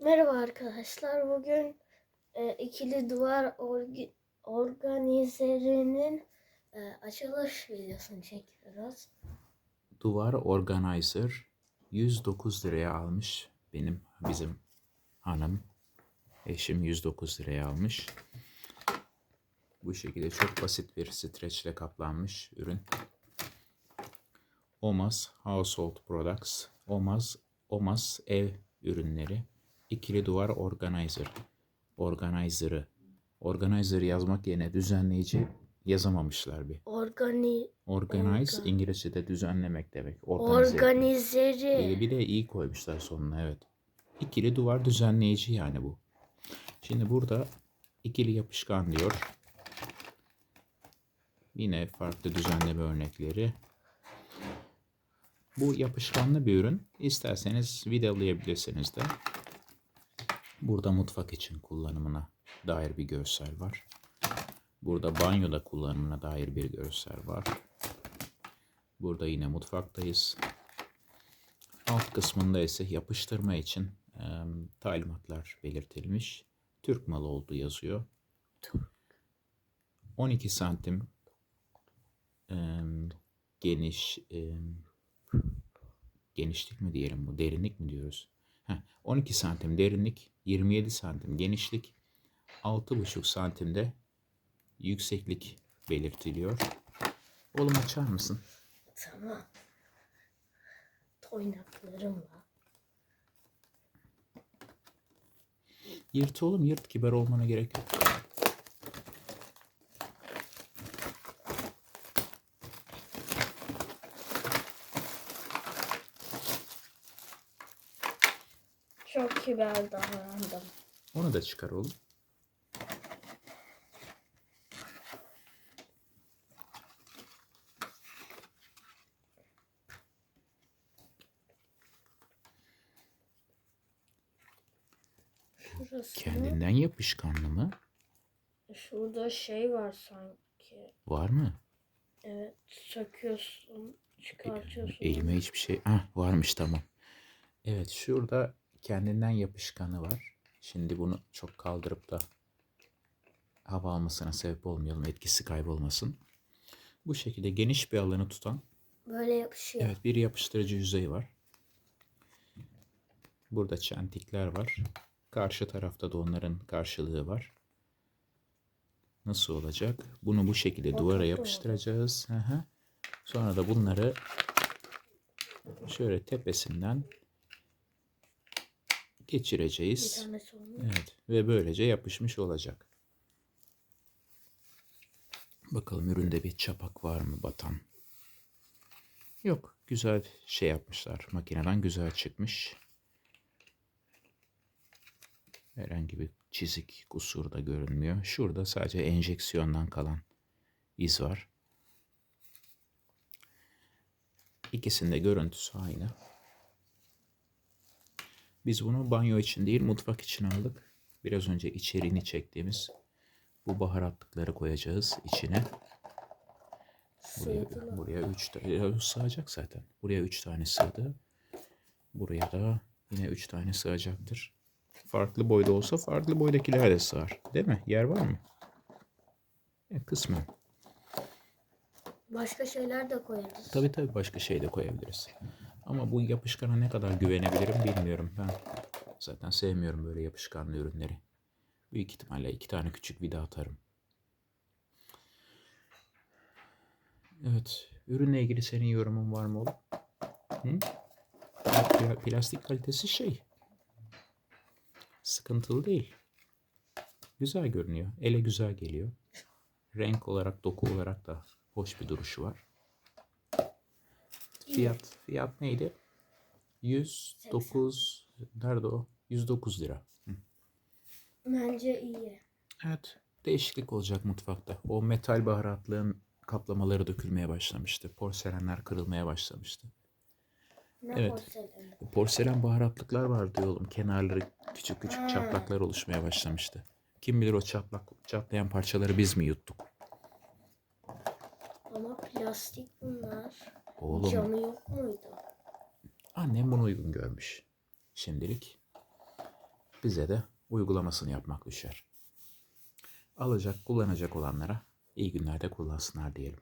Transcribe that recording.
Merhaba arkadaşlar. Bugün e, ikili duvar orgi- organizerinin e, açılış videosunu çekiyoruz. Duvar Organizer 109 liraya almış benim bizim hanım. Eşim 109 liraya almış. Bu şekilde çok basit bir streçle kaplanmış ürün. Omas Household Products. Omas Omas ev ürünleri. İkili duvar organizer. Organizer'ı. Organizer yazmak yerine düzenleyici yazamamışlar bir. Organi Organize Organ- İngilizce'de düzenlemek demek. Organize organizeri. Ee, Bir de iyi koymuşlar sonuna evet. İkili duvar düzenleyici yani bu. Şimdi burada ikili yapışkan diyor. Yine farklı düzenleme örnekleri. Bu yapışkanlı bir ürün. İsterseniz vidalayabilirsiniz de. Burada mutfak için kullanımına dair bir görsel var. Burada banyoda kullanımına dair bir görsel var. Burada yine mutfaktayız. Alt kısmında ise yapıştırma için e, talimatlar belirtilmiş. Türk malı olduğu yazıyor. 12 santim e, geniş e, genişlik mi diyelim bu derinlik mi diyoruz? Heh, 12 santim derinlik, 27 santim genişlik, 6,5 santimde yükseklik belirtiliyor. Oğlum açar mısın? Tamam. Toynaklarımla. Yırt oğlum yırt kibar olmana gerek yok. Çok kibar davrandım. Onu da çıkar oğlum. Şurası. Kendinden yapışkanlı mı? Şurada şey var sanki. Var mı? Evet. Söküyorsun. Çıkartıyorsun. Elime hiçbir şey... Ah varmış tamam. Evet şurada kendinden yapışkanı var. Şimdi bunu çok kaldırıp da hava almasına sebep olmayalım. Etkisi kaybolmasın. Bu şekilde geniş bir alanı tutan Böyle yapışıyor. Evet bir yapıştırıcı yüzey var. Burada çentikler var. Karşı tarafta da onların karşılığı var. Nasıl olacak? Bunu bu şekilde duvara Oturdu. yapıştıracağız. Hı hı. Sonra da bunları şöyle tepesinden geçireceğiz. Evet ve böylece yapışmış olacak. Bakalım üründe bir çapak var mı batan? Yok. Güzel şey yapmışlar. Makineden güzel çıkmış. Herhangi bir çizik, kusur da görünmüyor. Şurada sadece enjeksiyondan kalan iz var. İkisinde görüntüsü aynı. Biz bunu banyo için değil mutfak için aldık. Biraz önce içeriğini çektiğimiz bu baharatlıkları koyacağız içine. Buraya, buraya üç tane sığacak zaten. Buraya üç tane sığdı. Buraya da yine üç tane sığacaktır. Farklı boyda olsa farklı boydakiler de sığar. Değil mi? Yer var mı? E, kısmen. Başka şeyler de koyarız. Tabii tabii başka şey de koyabiliriz. Ama bu yapışkana ne kadar güvenebilirim bilmiyorum. Ben zaten sevmiyorum böyle yapışkanlı ürünleri. Büyük ihtimalle iki tane küçük vida atarım. Evet. Ürünle ilgili senin yorumun var mı oğlum? Hı? Pla- Plastik kalitesi şey. Sıkıntılı değil. Güzel görünüyor. Ele güzel geliyor. Renk olarak, doku olarak da hoş bir duruşu var. Fiyat, fiyat neydi? 109, nerede o? 109 lira. Hı. Bence iyi. Evet, değişiklik olacak mutfakta. O metal baharatlığın kaplamaları dökülmeye başlamıştı. Porselenler kırılmaya başlamıştı. Ne Evet. porseleni? Porselen baharatlıklar vardı oğlum. Kenarları küçük küçük Ha. çatlaklar oluşmaya başlamıştı. Kim bilir o çatlak, çatlayan parçaları biz mi yuttuk? Ama plastik bunlar. Oğlum Camı yok muydu? annem bunu uygun görmüş. Şimdilik. bize de uygulamasını yapmak düşer. Alacak, kullanacak olanlara iyi günlerde kullansınlar diyelim.